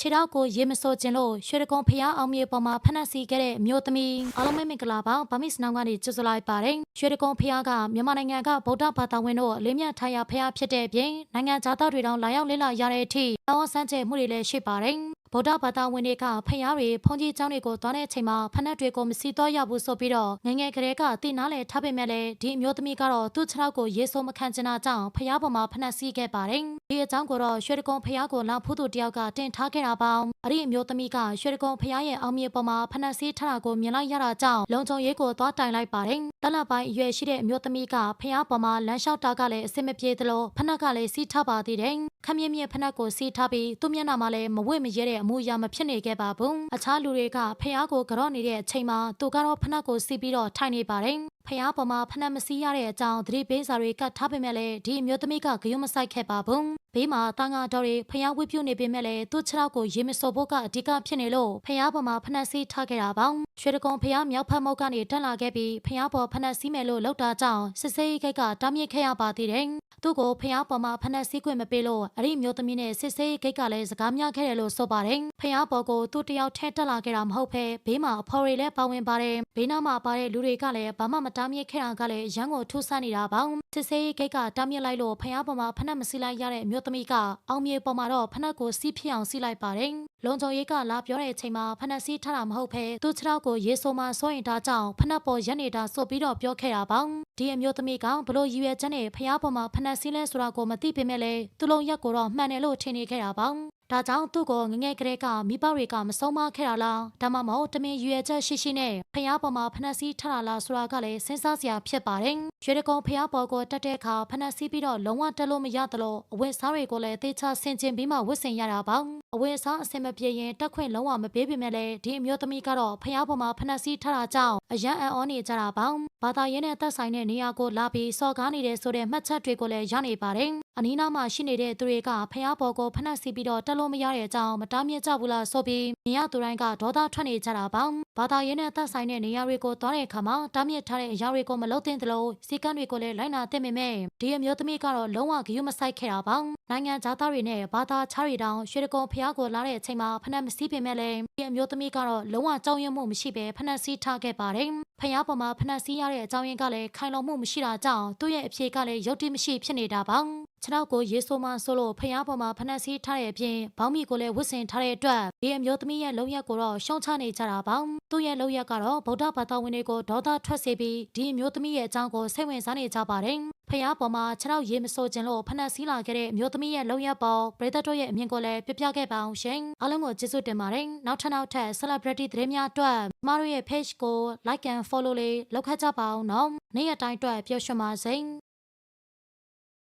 ခြေထောက်ကိုရေမစိုးခြင်းလို့ရွှေတကုံဖျားအောင်မြေပေါ်မှာဖက်နှက်စီခဲ့တဲ့အမျိုးသမီးအားလုံးပဲမင်္ဂလာပါဗမစ်နောင်ကနေကြိုဆိုလိုက်ပါတယ်ရွှေတကုံဖျားကမြန်မာနိုင်ငံကဗုဒ္ဓဘာသာဝင်တို့အလေးမြတ်ထားရဖျားဖြစ်တဲ့အပြင်နိုင်ငံသားတွေတောင်လာရောက်လေ့လာရတဲ့အထိတောင်းဆန်းကျဲမှုတွေလည်းရှိပါတယ်ဗုဒ္ဓဘာသာဝင်တွေကဖျားတွေဖုန်ကြီးကျောင်းတွေကိုသွားတဲ့အချိန်မှာဖက်နှက်တွေကိုမစီတော့ရဘူးဆိုပြီးတော့ငယ်ငယ်ကလေးကတိနားလေထားပေမဲ့လည်းဒီအမျိုးသမီးကတော့သူ့ခြေထောက်ကိုရေဆိုးမခံချင်တာကြောင့်ဖျားပေါ်မှာဖက်နှက်စီးခဲ့ပါတယ် ဒီအကြောင်းကိုတော့ရွှေတကုံဖျားကိုလာဖူးသူတယောက်ကတင်ထားခဲ့တာပါအဲ့ဒီအမျိုးသမီးကရွှေတကုံဖျားရဲ့အောင်မြေပေါ်မှာဖက်နှက်စီးထားတာကိုမြင်လိုက်ရတာကြောင့်လုံခြုံရေးကိုသွားတိုင်လိုက်ပါတယ်တလပိုင်းအရွယ်ရှိတဲ့အမျိုးသမီးကဖျားပေါ်မှာလမ်းလျှောက်တာကလည်းအဆင်မပြေသလိုဖက်နှက်ကလည်းစီးထားပါသေးတယ်ခမင်းမြင့်ဖက်နှက်ကိုစီးထားပြီးသူ့မျက်နှာမှာလည်းမဝင့်မရဲတဲ့အမူအရာမဖြစ်နေခဲ့ပါဘူးအခြားလူတွေကဖျားကိုကြော့နေတဲ့အချိန်မှာသူကတော့ဖက်နှက်ကိုစီးပြီးတော့ထိုင်နေပါတယ်ဖျားပေါ်မှာဖက်နှက်မစီးရတဲ့အကြောင်းသတိပေးစာတွေကတ်ထားပေမဲ့လည်းဒီအမျိုးသမီးကဂရုမစိုက်ခဲ့ပါဘူး ဘေးမှာတန်ဃာတော်တွေဖျားဝိပြုနေပေမဲ့လည်းသူ့ခြေထောက်ကိုရေမစော်ဖို့ကအဓိကဖြစ်နေလို့ဖျားပေါ်မှာဖက်နှက်စီးထားခဲ့တာပါရွှေတကုံဖျားမြောက်ဖက်မုတ်ကနေတက်လာခဲ့ပြီးဖျားပေါ်ဖက်နှက်စီးမယ်လို့လောက်တာကြောင့်စစ်စေးဂိတ်ကတားမြစ်ခဲ့ရပါသေးတယ်သူ့ကိုဖျားပေါ်မှာဖက်နှက်စီးခွင့်မပေးလို့အဲ့ဒီမျိုးသမီးနဲ့စစ်စေးဂိတ်ကလည်းစကားများခဲ့တယ်လို့ဆိုပါတယ်ဖျားပေါ်ကိုသူ့တယောက်ထဲတက်လာခဲ့တာမဟုတ်ဘဲဘေးမှာအဖော်တွေလည်းပါဝင်ပါတယ်ဘေးနားမှာပါတဲ့လူတွေကလည်းဘာမှမတားမြစ်ခဲ့တာကလည်းရန်ကိုထူဆန်းနေတာပါစစ်စေးဂိတ်ကတားမြစ်လိုက်လို့ဖျားပေါ်မှာဖက်နှက်မစီးလိုက်ရတဲ့အမျိုးသမီးကအောင်မြေပေါ်မှာတော့ဖက်နှက်ကိုစီးဖြစ်အောင်စီးလိုက်ပါတယ်လုံခြုံရေးကလာပြောတဲ့အချိန်မှာဖက်နှက်စီးထားတာမဟုတ်ဘဲသူ့ခြေထောက်ကိုရေဆိုမှစိုးရင်ဒါကြောင့်ဖက်နှက်ပေါ်ရက်နေတာဆိုပြီးတော့ပြောခဲ့တာပါဒီအမျိုးသမီးကဘလို့ရည်ရွယ်ချက်နဲ့ဖျားပေါ်မှာဖက်နှက်စီးလဲဆိုတာကိုမသိပေမဲ့လည်းသူ့လုံးရက်ကိုတော့မှန်တယ်လို့ထင်နေခဲ့တာပါ ဒါကြောင့်သူ့ကိုငငယ်ကလေးကမိဘတွေကမဆုံးမခဲ့တာလားဒါမှမဟုတ်တမင်ရွယ်ချက်ရှိရှိနဲ့ဖျားပေါ်မှာဖနှက်စီးထတာလားဆိုတာကလည်းစဉ်းစားစရာဖြစ်ပါတယ်ရွှေတကုံဖျားပေါ်ကိုတက်တဲ့အခါဖနှက်စီးပြီးတော့လုံးဝတက်လို့မရသလိုအဝတ်စားတွေကိုလည်းသေချာဆင်ကျင်ပြီးမှဝတ်ဆင်ရတာပါ အဝတ်စားအဆင်မပြေရင်တက်ခွင့်လုံးဝမပေးပေမဲ့လည်းဒီအမျိုးသမီးကတော့ဖျားပေါ်မှာဖနှက်စီးထတာကြောင့်အရန်အံ့ဩနေကြတာပါဘာသာရေးနဲ့သက်ဆိုင်တဲ့နေရာကိုလာပြီးစော်ကားနေတဲ့ဆိုတဲ့မှတ်ချက်တွေကိုလည်းရနေပါတယ်အနီးနားမှာရှိနေတဲ့သူတွေကဖျားပေါ်ကိုဖနှက်စီးပြီးတော့တက်လို့မရတဲ့အကြောင်းမတားမြစ်ကြဘူးလားဆိုပြီးမြင်ရသူတိုင်းကဒေါသထွက်နေကြတာပါ ဘာသာရေးနဲ့သက်ဆိုင်တဲ့နေရာတွေကိုသွားတဲ့အခါမှာတားမြစ်ထားတဲ့အရာတွေကိုမလုပ်သင့်သလိုစီကံတွေကိုလည်းလိုက်နာသင့်ပေမဲ့ဒီအမျိုးသမီးကတော့လုံးဝဂရုမစိုက်ခဲ့တာပါနိုင်ငံသားတွေနဲ့ဘာသာခြားတွေတောင်ရွှေတကုံဖျားကိုလာတဲ့အချိန်မှာဖနှက်မစီးပေမဲ့လည်းဒီအမျိုးသမီးကတော့လုံးဝကြောက်ရွံ့မှုမရှိဘဲဖနှက်စီးထားခဲ့ပါတယ်ဖျားပေါ်မှာဖနှက်စီးရတဲ့အကြောင်းရင်းကလည်းခိုင်လုံမှုမရှိတာကြောင့်သူ့ရဲ့အဖြေကလည်းရုပ်တိမရှိဖြစ်နေတာပါ ခြေထောက်ကိုရေဆိုးမှဆိုလို့ဖျားပေါ်မှာဖနှက်စီးထားတဲ့အပြင်ဘောင်းမီကိုလည်းဝတ်ဆင်ထားတဲ့အတွက်ဒီအမျိုးသမီးရဲ့လုံရက်ကိုတော့ရှုံချနေကြတာပါသူ့ရဲ့လုံရက်ကတော့ဗုဒ္ဓဘာသာဝင်တွေကိုဒေါသထွက်စေပြီးဒီအမျိုးသမီးရဲ့အကြောင်းကိုစိတ်ဝင်စားနေကြပါတယ်ဖျားပေါ်မှာခြေထောက်ရေမဆိုးခြင်းလို့ဖနှက်စီးလာခဲ့တဲ့အမျိုးသမီးရဲ့လုံရက်ပေါ်ပရိသတ်တို့ရဲ့အမြင်ကိုလည်းပြပြခဲ့ပါအောင်ရှင်အားလုံးကိုကျေးဇူးတင်ပါတယ်နောက်ထပ်နောက်ထပ် celebrity သတင်းများအတွက်ကျမတို့ရဲ့ page ကို like and follow လေးလုပ်ခတ်ကြပါအောင်နော်နေ့ရက်တိုင်းအတွက်ပျော်ရွှင်ပါစေ